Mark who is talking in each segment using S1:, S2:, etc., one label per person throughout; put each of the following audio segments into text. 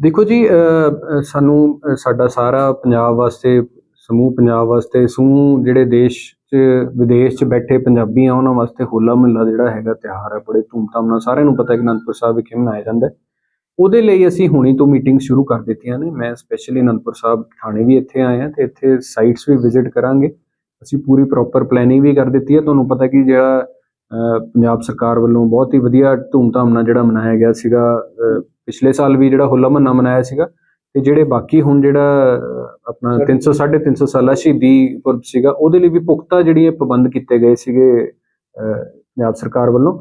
S1: ਦੇਖੋ ਜੀ ਸਾਨੂੰ ਸਾਡਾ ਸਾਰਾ ਪੰਜਾਬ ਵਾਸਤੇ, ਸਮੂਹ ਪੰਜਾਬ ਵਾਸਤੇ, ਸਮੂਹ ਜਿਹੜੇ ਦੇਸ਼ 'ਚ, ਵਿਦੇਸ਼ 'ਚ ਬੈਠੇ ਪੰਜਾਬੀ ਆ, ਉਹਨਾਂ ਵਾਸਤੇ ਹੋਲਾ ਮਹੱਲਾ ਜਿਹੜਾ ਹੈਗਾ ਤਿਉਹਾਰ ਹੈ ਬੜੇ ਧੂਮਧਾਮ ਨਾਲ ਸਾਰਿਆਂ ਨੂੰ ਪਤਾ ਹੈ ਕਿ ਅਨੰਦਪੁਰ ਸਾਹਿਬ ਵਿਖੇ ਮਨਾਇਆ ਜਾਂਦਾ ਹੈ। ਉਹਦੇ ਲਈ ਅਸੀਂ ਹੁਣੀ ਤੋਂ ਮੀਟਿੰਗ ਸ਼ੁਰੂ ਕਰ ਦਿੱਤੀਆਂ ਨੇ। ਮੈਂ ਸਪੈਸ਼ਲੀ ਅਨੰਦਪੁਰ ਸਾਹਿਬ ਥਾਣੇ ਵੀ ਇੱਥੇ ਆਏ ਹਾਂ ਤੇ ਇੱਥੇ ਸਾਈਟਸ ਵੀ ਵਿਜ਼ਿਟ ਕਰਾਂਗੇ। ਅਸੀਂ ਪੂਰੀ ਪ੍ਰੋਪਰ ਪਲੈਨਿੰਗ ਵੀ ਕਰ ਦਿੱਤੀ ਹੈ। ਤੁਹਾਨੂੰ ਪਤਾ ਕਿ ਜਿਹੜਾ ਪੰਜਾਬ ਸਰਕਾਰ ਵੱਲੋਂ ਬਹੁਤ ਹੀ ਵਧੀਆ ਧੂਮਧਾਮ ਨਾਲ ਜਿਹੜਾ ਮਨਾਇਆ ਗਿਆ ਸੀਗਾ ਪਿਛਲੇ ਸਾਲ ਵੀ ਜਿਹੜਾ ਹੋਲਾ ਮਹੱਲਾ ਮਨਾਇਆ ਸੀਗਾ ਤੇ ਜਿਹੜੇ ਬਾਕੀ ਹੁਣ ਜਿਹੜਾ ਆਪਣਾ 300 350 ਸਾਲਾ ਸ਼ਹੀਦੀ ਪੁਰਬ ਸੀਗਾ ਉਹਦੇ ਲਈ ਵੀ ਪੁਖਤਾ ਜਿਹੜੀਆਂ ਪ੍ਰਬੰਧ ਕੀਤੇ ਗਏ ਸੀਗੇ ਪੰਜਾਬ ਸਰਕਾਰ ਵੱਲੋਂ।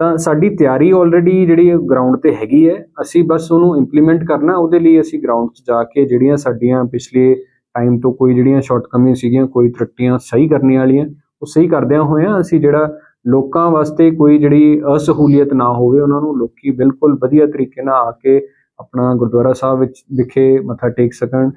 S1: ਤਾਂ ਸਾਡੀ ਤਿਆਰੀ ਆਲਰੇਡੀ ਜਿਹੜੀ ਗਰਾਊਂਡ ਤੇ ਹੈਗੀ ਹੈ ਅਸੀਂ ਬਸ ਉਹਨੂੰ ਇੰਪਲੀਮੈਂਟ ਕਰਨਾ ਉਹਦੇ ਲਈ ਅਸੀਂ ਗਰਾਊਂਡ 'ਚ ਜਾ ਕੇ ਜਿਹੜੀਆਂ ਸਾਡੀਆਂ ਪਿਛਲੇ ਟਾਈਮ ਤੋਂ ਕੋਈ ਜਿਹੜੀਆਂ ਸ਼ਾਰਟਕਮਿੰਗ ਸੀਗੀਆਂ ਕੋਈ ਤਰੱਟੀਆਂ ਸਹੀ ਕਰਨੀਆਂ ਵਾਲੀਆਂ ਉਹ ਸਹੀ ਕਰਦਿਆਂ ਹੋਇਆਂ ਅਸੀਂ ਜਿਹੜਾ ਲੋਕਾਂ ਵਾਸਤੇ ਕੋਈ ਜਿਹੜੀ ਅਸਹੂਲੀਅਤ ਨਾ ਹੋਵੇ ਉਹਨਾਂ ਨੂੰ ਲੋਕੀ ਬਿਲਕੁਲ ਵਧੀਆ ਤਰੀਕੇ ਨਾਲ ਆ ਕੇ ਆਪਣਾ ਗੁਰਦੁਆਰਾ ਸਾਹਿਬ ਵਿੱਚ ਵਿਖੇ ਮੱਥਾ ਟੇਕ ਸਕਣ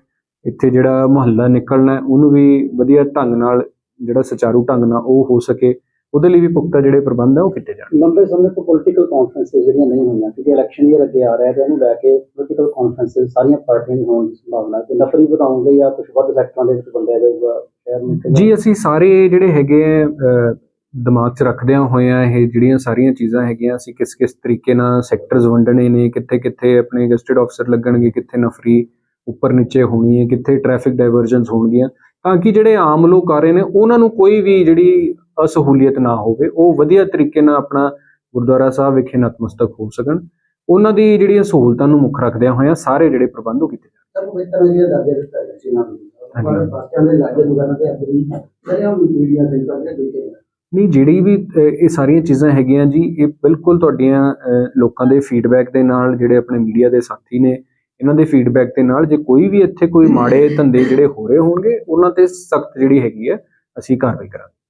S1: ਇੱਥੇ ਜਿਹੜਾ ਮੁਹੱਲਾ ਨਿਕਲਣਾ ਹੈ, ਉਹਨੂੰ ਵੀ ਵਧੀਆ ਢੰਗ ਨਾਲ ਜਿਹੜਾ ਸੁਚਾਰੂ ਢੰਗ ਨਾਲ ਉਹ ਹੋ ਸਕੇ ਉਹਦੇ ਲਈ ਵੀ ਪੁਖਤਾ ਜਿਹੜੇ ਪ੍ਰਬੰਧ ਆ ਉਹ ਕੀਤੇ ਜਾਣ
S2: ਲੰਬੇ ਸਮੇਂ ਤੋਂ ਪੋਲੀਟੀਕਲ ਕਾਨਫਰੰਸਿਸ ਜਿਹੜੀਆਂ ਨਹੀਂ ਹੋਈਆਂ ਕਿਉਂਕਿ ਇਲੈਕਸ਼ਨ ਈਅਰ ਅੱਗੇ ਆ ਰਿਹਾ ਤੇ ਉਹਨੂੰ ਲੈ ਕੇ ਪੋਲੀਟੀਕਲ ਕਾਨਫਰੰਸਿਸ ਸਾਰੀਆਂ ਪਾਰਟੀਆਂ ਦੀ ਹੋਣ ਦੀ ਸੰਭਾਵਨਾ ਹੈ ਕਿ ਨਫਰੀ ਵਧਾਉਂਗੇ ਜਾਂ ਕੁਝ ਵੱਧ ਸੈਕਟਰਾਂ ਦੇ ਵਿੱਚ ਵੰਡਿਆ ਜਾਊਗਾ ਸ਼ਹਿਰ ਨੂੰ?
S1: ਜੀ ਅਸੀਂ ਸਾਰੇ ਜਿਹੜੇ ਹੈਗੇ ਆ ਦਿਮਾਗ 'ਚ ਰੱਖਦਿਆਂ ਹੋਇਆਂ ਇਹ ਜਿਹੜੀਆਂ ਸਾਰੀਆਂ ਚੀਜ਼ਾਂ ਹੈਗੀਆਂ ਅਸੀਂ ਕਿਸ ਕਿਸ ਤਰੀਕੇ ਨਾਲ ਸੈਕਟਰਸ ਵੰਡਣੇ ਨੇ ਕਿੱਥੇ ਕਿੱਥੇ ਆਪਣੇ ਗਸਟਡ ਅਫਸਰ ਲੱਗਣਗੇ ਕਿੱਥੇ ਨਫਰੀ ਉੱਪਰ ਨੀਚੇ ਹੋਣੀ ਹੈ ਕਿੱਥੇ ਟ੍ਰੈਫਿਕ ਡਾਇਵਰਜਨਸ ਹੋਣਗੀਆਂ ਤਾਂ ਕਿ ਜਿਹੜੇ ਆਮ ਲੋਕ ਆ ਰਹੇ ਨੇ ਉਹਨਾਂ ਨੂੰ ਕੋਈ ਵੀ ਜਿਹੜੀ ਅਸਹੂਲੀਅਤ ਨਾ ਹੋਵੇ ਉਹ ਵਧੀਆ ਤਰੀਕੇ ਨਾਲ ਆਪਣਾ ਗੁਰਦੁਆਰਾ ਸਾਹਿਬ ਵਿਖੇ ਨਤਮਸਤਕ ਹੋ ਸਕਣ। ਉਹਨਾਂ ਦੀ ਜਿਹੜੀਆਂ ਸਹੂਲਤਾਂ ਨੂੰ ਮੁੱਖ ਰੱਖਦਿਆਂ ਹੋਇਆਂ ਸਾਰੇ ਜਿਹੜੇ ਪ੍ਰਬੰਧ ਉਹ ਕੀਤੇ ਜਾਣ।
S2: ਸਭ ਪਵਿੱਤਰ ਜਿਹੜਾ ਦਰਜਾ ਦਿੱਤਾ ਗਿਆ ਸੀ ਇਹਨਾਂ ਨੂੰ।
S1: ਹਾਂਜੀ।
S2: ਪਰ ਪਾਕਿਸਤਾਨ ਦੇ ਲਾਗੇ ਦੁਕਾਨਾਂ ਤੇ ਆਪਣੀ ਜਿਹੜੀਆਂ ਮੀਡੀਆ ਦੇ ਕਰਕੇ ਦੇਖੇ
S1: ਨਹੀਂ, ਜਿਹੜੀ ਵੀ ਇਹ ਸਾਰੀਆਂ ਚੀਜ਼ਾਂ ਹੈਗੀਆਂ ਜੀ, ਇਹ ਬਿਲਕੁਲ ਤੁਹਾਡੀਆਂ ਲੋਕਾਂ ਦੇ ਫੀਡਬੈਕ ਦੇ ਨਾਲ, ਜਿਹੜੇ ਆਪਣੇ ਮੀਡੀਆ ਦੇ ਸਾਥੀ ਨੇ, ਇਹਨਾਂ ਦੇ ਫੀਡਬੈਕ ਦੇ ਨਾਲ, ਜੇ ਕੋਈ ਵੀ ਇੱਥੇ ਕੋਈ ਮਾੜੇ ਧੰਦੇ ਜਿਹੜੇ ਹੋ ਰਹੇ ਹੋਣਗੇ, ਉਹਨਾਂ ਤੇ ਸਖਤ ਜਿਹੜੀ ਹੈਗੀ ਹੈ, ਅਸੀਂ ਕਾਰਵਾਈ ਕਰਾਂਗੇ।